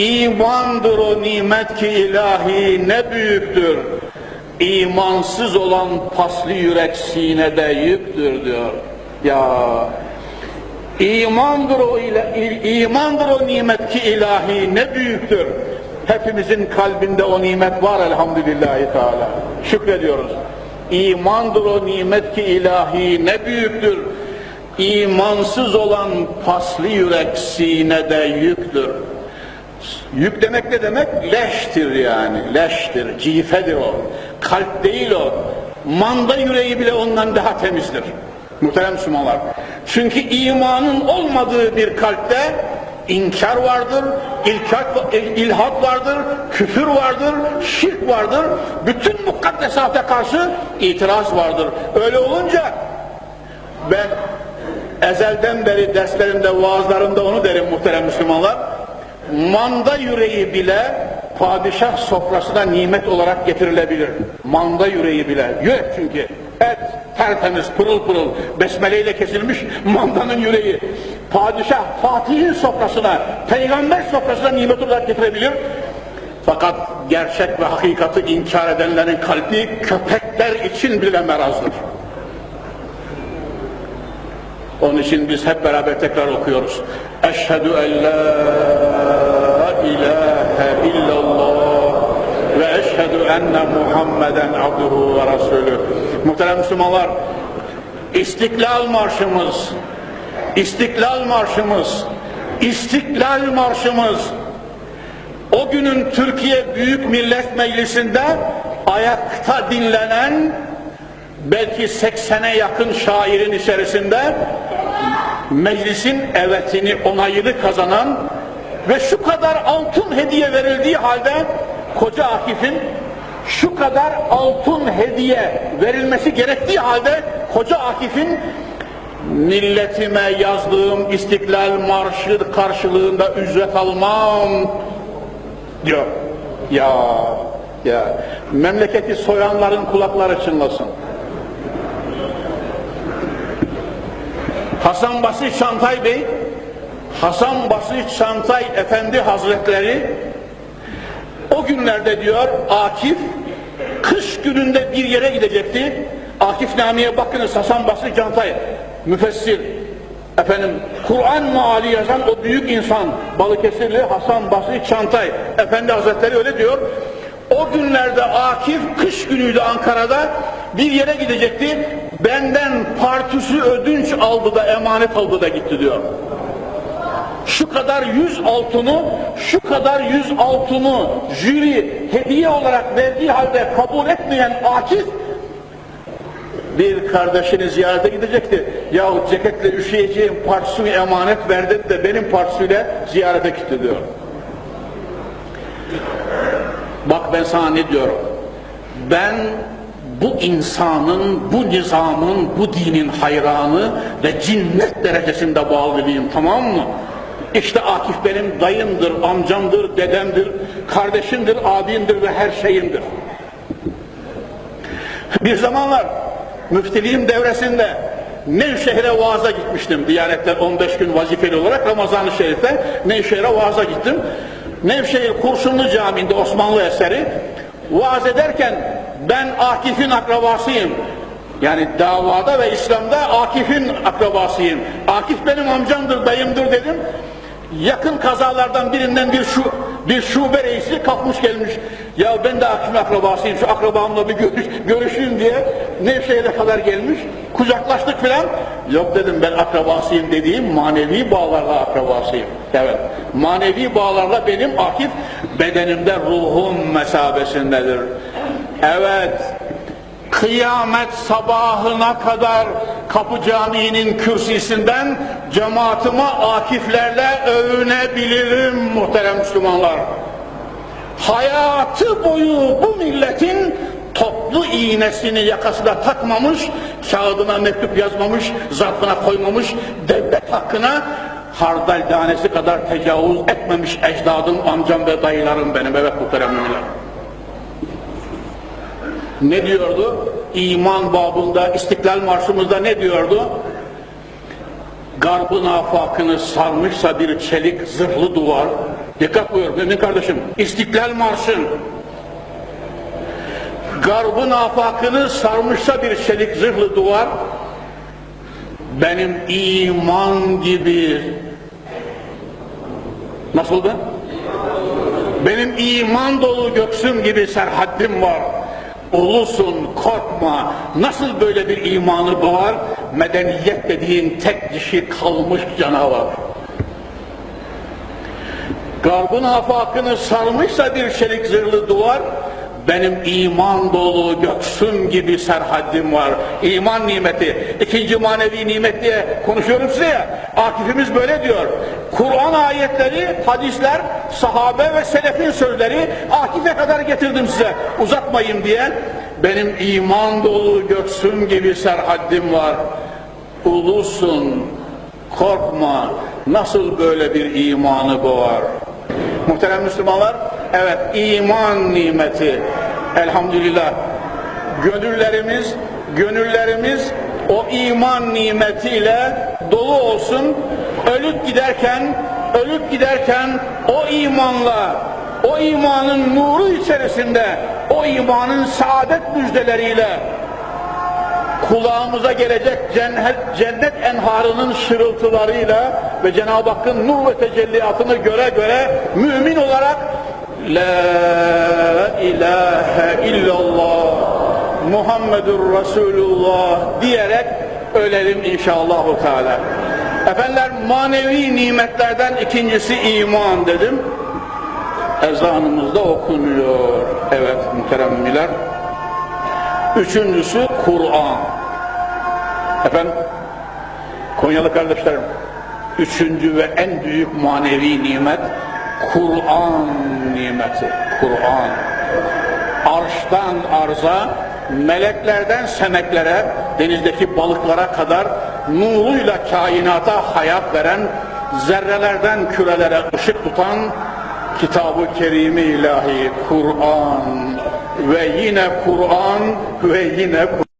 İmandır o nimet ki ilahi ne büyüktür. İmansız olan paslı yürek sinede yüktür diyor. Ya imandır o imandır o nimet ki ilahi ne büyüktür. Hepimizin kalbinde o nimet var elhamdülillahi teala. Şükrediyoruz. İmandır o nimet ki ilahi ne büyüktür. İmansız olan paslı yürek sinede yüktür. Yük demek ne demek? Leştir yani, leştir, cifedir o. Kalp değil o. Manda yüreği bile ondan daha temizdir. Muhterem Müslümanlar. Çünkü imanın olmadığı bir kalpte inkar vardır, ilkat, ilhat vardır, küfür vardır, şirk vardır. Bütün mukaddesata karşı itiraz vardır. Öyle olunca ben ezelden beri derslerimde, vaazlarımda onu derim muhterem Müslümanlar. Manda yüreği bile padişah sofrasına nimet olarak getirilebilir. Manda yüreği bile. Yürek çünkü. Et tertemiz, pırıl pırıl, besmeleyle kesilmiş mandanın yüreği. Padişah Fatih'in sofrasına, peygamber sofrasına nimet olarak getirebilir. Fakat gerçek ve hakikati inkar edenlerin kalbi köpekler için bile merazdır. Onun için biz hep beraber tekrar okuyoruz. Eşhedü en la ilahe illallah ve eşhedü enne Muhammeden abduhu ve resulü. Muhterem Müslümanlar, İstiklal Marşımız, İstiklal Marşımız, İstiklal Marşımız, o günün Türkiye Büyük Millet Meclisi'nde ayakta dinlenen belki 80'e yakın şairin içerisinde meclisin evetini, onayını kazanan ve şu kadar altın hediye verildiği halde Koca Akif'in şu kadar altın hediye verilmesi gerektiği halde Koca Akif'in milletime yazdığım İstiklal Marşı karşılığında ücret almam diyor. Ya ya memleketi soyanların kulakları çınlasın. Hasan Basri Çantay Bey, Hasan Basri Çantay Efendi Hazretleri o günlerde diyor Akif kış gününde bir yere gidecekti. Akif Nami'ye bakınız Hasan Basri Çantay müfessir efendim Kur'an maali yazan o büyük insan Balıkesirli Hasan Basri Çantay Efendi Hazretleri öyle diyor. O günlerde Akif kış günüydü Ankara'da bir yere gidecekti. Benden partisi ödünç aldı da emanet aldı da gitti diyor. Şu kadar yüz altını, şu kadar yüz altını jüri hediye olarak verdiği halde kabul etmeyen Akif bir kardeşini ziyarete gidecekti. Yahu ceketle üşüyeceğim partisini emanet verdi de benim partisiyle ziyarete gitti diyor. Bak ben sana ne diyorum. Ben bu insanın, bu nizamın, bu dinin hayranı ve cinnet derecesinde bağlılıyım tamam mı? İşte Akif benim dayımdır, amcamdır, dedemdir, kardeşimdir, abimdir ve her şeyimdir. Bir zamanlar müftiliğim devresinde Nevşehir'e vaaza gitmiştim. Diyanetler 15 gün vazifeli olarak Ramazan-ı Şerif'te Nevşehir'e vaaza gittim. Nevşehir Kurşunlu Camii'nde Osmanlı eseri vaaz ederken ben Akif'in akrabasıyım. Yani davada ve İslam'da Akif'in akrabasıyım. Akif benim amcamdır, dayımdır dedim. Yakın kazalardan birinden bir şu bir şube reisi kalkmış gelmiş. Ya ben de Akif'in akrabasıyım, şu akrabamla bir görüş, görüşeyim diye Nevşehir'e kadar gelmiş. Kucaklaştık filan. Yok dedim ben akrabasıyım dediğim manevi bağlarla akrabasıyım. Evet. Manevi bağlarla benim Akif bedenimde ruhum mesabesindedir. Evet. Kıyamet sabahına kadar Kapı Camii'nin kürsüsünden cemaatime akiflerle övünebilirim muhterem Müslümanlar. Hayatı boyu bu milletin toplu iğnesini yakasına takmamış, kağıdına mektup yazmamış, zarfına koymamış, devlet hakkına hardal tanesi kadar tecavüz etmemiş ecdadım, amcam ve dayılarım benim evet muhterem müminler. Ne diyordu? İman babında, İstiklal Marşımızda ne diyordu? Garbın afakını sarmışsa bir çelik zırhlı duvar, Dikkat buyur mümin kardeşim. İstiklal Marşı'nın garbın afakını sarmışsa bir çelik zırhlı duvar benim iman gibi nasıldı? Benim iman dolu göksüm gibi serhaddim var. Ulusun korkma. Nasıl böyle bir imanı doğar? Medeniyet dediğin tek dişi kalmış canavar. Garbın afakını sarmışsa bir çelik zırhlı duvar, benim iman dolu göksüm gibi serhaddim var. İman nimeti, ikinci manevi nimet diye konuşuyorum size ya. Akifimiz böyle diyor. Kur'an ayetleri, hadisler, sahabe ve selefin sözleri Akif'e kadar getirdim size. Uzatmayın diye. Benim iman dolu göksüm gibi serhaddim var. Ulusun, korkma. Nasıl böyle bir imanı boğar? Muhterem Müslümanlar, evet iman nimeti elhamdülillah gönüllerimiz, gönüllerimiz o iman nimetiyle dolu olsun. Ölüp giderken, ölüp giderken o imanla, o imanın nuru içerisinde, o imanın saadet müjdeleriyle kulağımıza gelecek cennet, cennet enharının şırıltılarıyla ve Cenab-ı Hakk'ın nur ve tecelliyatını göre göre mümin olarak La ilahe illallah Muhammedur Resulullah diyerek ölelim inşallahu teala. Efendiler manevi nimetlerden ikincisi iman dedim. Ezanımızda okunuyor. Evet muhteremmiler. Üçüncüsü Kur'an. Efendim, Konyalı kardeşlerim, üçüncü ve en büyük manevi nimet Kur'an nimeti. Kur'an. Arştan arza, meleklerden semeklere, denizdeki balıklara kadar nuruyla kainata hayat veren, zerrelerden kürelere ışık tutan Kitab-ı Kerimi ilahi Kur'an ve yine Kur'an ve yine Kur'an.